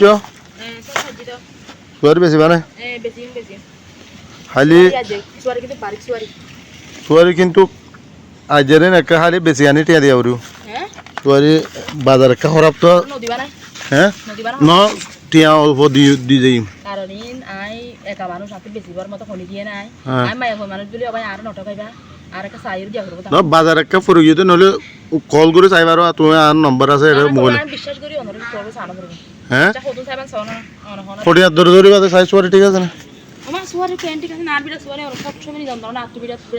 to. চুয়ারি বেশি মানে Eh, besin besin. খালি. চুয়ারি কিন্তু আজের একটা খালি বেশি আনি টিয়া দিয়া Eh? চুয়ারি বাজার একটা খারাপ তো? হ্যাঁ? ন টিয়া অল্প দি দি যাই কারণ আই একা মানুষ হাতে বেশি মতো খনি দিয়ে নাই। আই মায়া মানুষ বলি আবার আর নটা আর একটা সাইর দিয়া করব ন বাজার একটা ফুরি গিয়ে নহলে কল করে চাইবার তুমি আর নম্বর আছে এটা মোবাইল হ্যাঁ ফটিয়ার ধরে ধরে বাজে সাইজ চুয়ারি ঠিক আছে না? সুয়ারি না সুয়ারি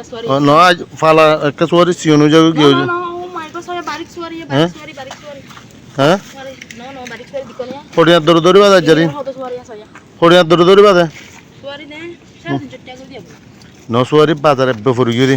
সুয়ারি ফালা একটা চুয়ারি সিয়নো যাবে কি হ্যাঁ? হ্যাঁ. ফটিয়ার ধরে ধরে বাজে জারি. ফটিয়ার ধরে ধরে বাজে Suari ne, saya tunjuk dia dia. ন চুয়ারি বাজার এব্বে ফুরি গিয়ে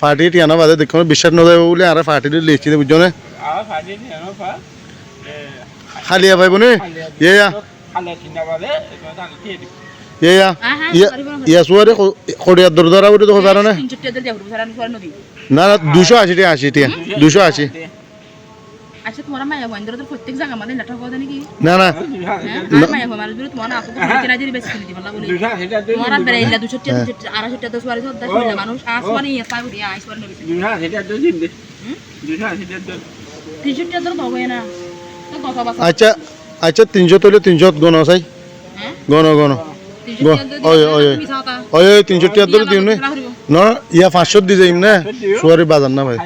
ফাটি টিয়ানা বাজে দেখো বিশ্বাস নয় বলে আর ফাটি লিখছি বুঝছ না আর ফাজি নি? আমার পা খালি ভাই বোনে ইয়ে। ইয়া ইয়ে সুয়ারে খড়িয়ার দর ধরা বলে suara nodi. না? না দুশো আশি টাকা আশি টাকা দুশো আশি। Asha tuara mai mai ndoro প্রত্যেক জায়গা আমাদের লাঠা কথা নাকি না না হ্যাঁ mai mai mal dulu tuara aku tuh kita aja besi di mana boleh দুশো আশি টাকা দিয়ে tuara bere illa du setia ara setia terus suara suara suara মানুষ ah tahu dia suara nodi দুশো আশি টাকা দিয়ে দিন দে টাকা তো কথা বাসা আচ্ছা আচ্ছা তিনশো তুলে তিনশো গণ চাই হ্যাঁ গণ গণ oh, oh, ওই ওই ধরে দিও নে না ইয়া পাঁচশো দি যাইম না সুয়ারি বাজার না ভাই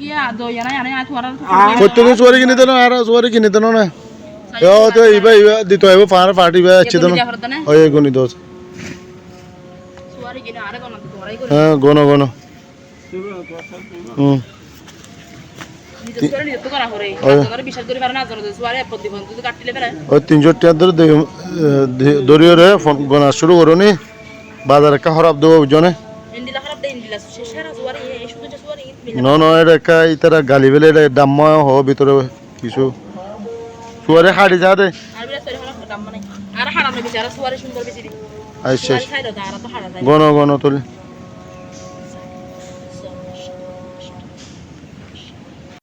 কি আয় তুয়ারা প্রত্যেক সুয়ারি কিনে দেন আর সুয়ারি কিনে দেন না ও তো ইবা ইবা দিতে হইব পাহাড় পার্টি বা আছে দেন ওই গণি দোষ সুয়ারি কিনা আরে করে হ্যাঁ গণ গণ হুম জানো তিনশো টিয়ার ধরে দরিয়ে ফোন গণা শুরু করো নি বাজার খারাপ দেবো বুঝনে ন ন এটা ইতারা গালি বেলে এটা দাম্মা হ ভিতরে কিছু। সুয়ারে হাড়ি যা দে। দাম আচ্ছা যায়। গণ গণ তুলি